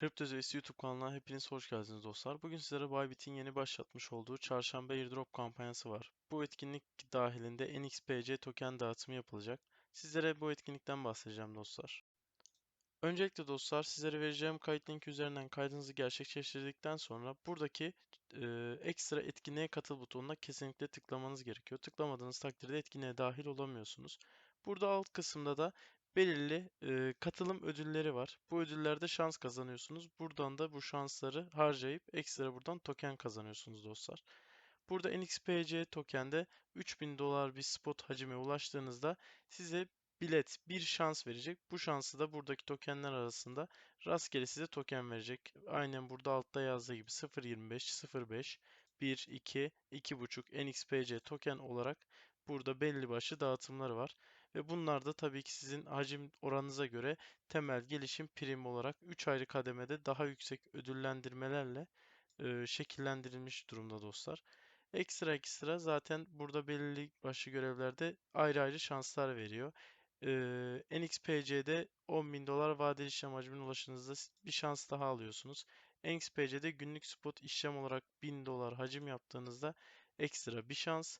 Kriptozevisi YouTube kanalına hepiniz hoş geldiniz dostlar. Bugün sizlere Bybit'in yeni başlatmış olduğu Çarşamba Airdrop kampanyası var. Bu etkinlik dahilinde NXPC token dağıtımı yapılacak. Sizlere bu etkinlikten bahsedeceğim dostlar. Öncelikle dostlar sizlere vereceğim kayıt linki üzerinden kaydınızı gerçekleştirdikten sonra buradaki e, ekstra etkinliğe katıl butonuna kesinlikle tıklamanız gerekiyor. Tıklamadığınız takdirde etkinliğe dahil olamıyorsunuz. Burada alt kısımda da belirli e, katılım ödülleri var. Bu ödüllerde şans kazanıyorsunuz. Buradan da bu şansları harcayıp ekstra buradan token kazanıyorsunuz dostlar. Burada NXPC tokende 3000 dolar bir spot hacime ulaştığınızda size bilet bir şans verecek. Bu şansı da buradaki tokenler arasında rastgele size token verecek. Aynen burada altta yazdığı gibi 0.25, 0.5, 1, 2, 2.5 NXPC token olarak burada belli başlı dağıtımları var. Ve bunlar da tabii ki sizin hacim oranınıza göre temel gelişim primi olarak 3 ayrı kademede daha yüksek ödüllendirmelerle e, şekillendirilmiş durumda dostlar. Ekstra ekstra zaten burada belirli başlı görevlerde ayrı ayrı şanslar veriyor. Ee, NXPC'de 10.000 dolar vadeli işlem hacmine ulaştığınızda bir şans daha alıyorsunuz. NXPC'de günlük spot işlem olarak 1000 dolar hacim yaptığınızda ekstra bir şans.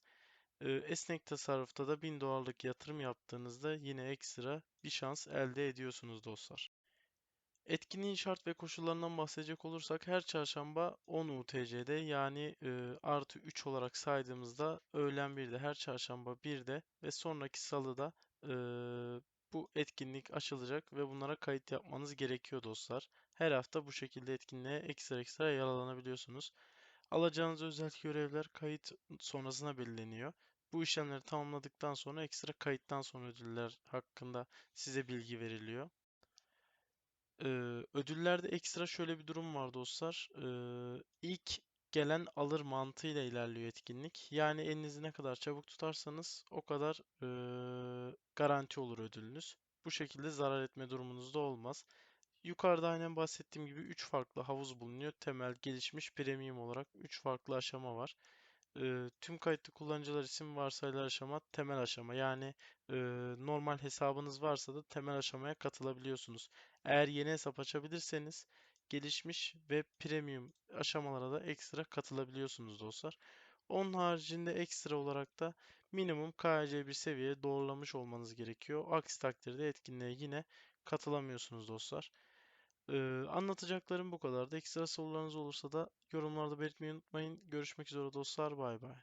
Esnek tasarrufta da 1000 dolarlık yatırım yaptığınızda yine ekstra bir şans elde ediyorsunuz dostlar. Etkinliğin şart ve koşullarından bahsedecek olursak her çarşamba 10 UTC'de yani e, artı 3 olarak saydığımızda öğlen 1'de her çarşamba 1'de ve sonraki salıda e, bu etkinlik açılacak ve bunlara kayıt yapmanız gerekiyor dostlar. Her hafta bu şekilde etkinliğe ekstra ekstra yararlanabiliyorsunuz. Alacağınız özel görevler kayıt sonrasına belirleniyor. Bu işlemleri tamamladıktan sonra ekstra kayıttan sonra ödüller hakkında size bilgi veriliyor. Ee, ödüllerde ekstra şöyle bir durum var dostlar. Ee, ilk gelen alır mantığıyla ilerliyor etkinlik. Yani elinizi ne kadar çabuk tutarsanız o kadar ee, garanti olur ödülünüz. Bu şekilde zarar etme durumunuz da olmaz. Yukarıda aynen bahsettiğim gibi 3 farklı havuz bulunuyor. Temel, gelişmiş, premium olarak 3 farklı aşama var. Ee, tüm kayıtlı kullanıcılar için varsayılan aşama temel aşama. Yani e, normal hesabınız varsa da temel aşamaya katılabiliyorsunuz. Eğer yeni hesap açabilirseniz gelişmiş ve premium aşamalara da ekstra katılabiliyorsunuz dostlar. Onun haricinde ekstra olarak da minimum KC bir seviyeye doğrulamış olmanız gerekiyor. Aksi takdirde etkinliğe yine katılamıyorsunuz dostlar. Ee, anlatacaklarım bu kadardı. Ekstra sorularınız olursa da yorumlarda belirtmeyi unutmayın. Görüşmek üzere dostlar. Bay bay.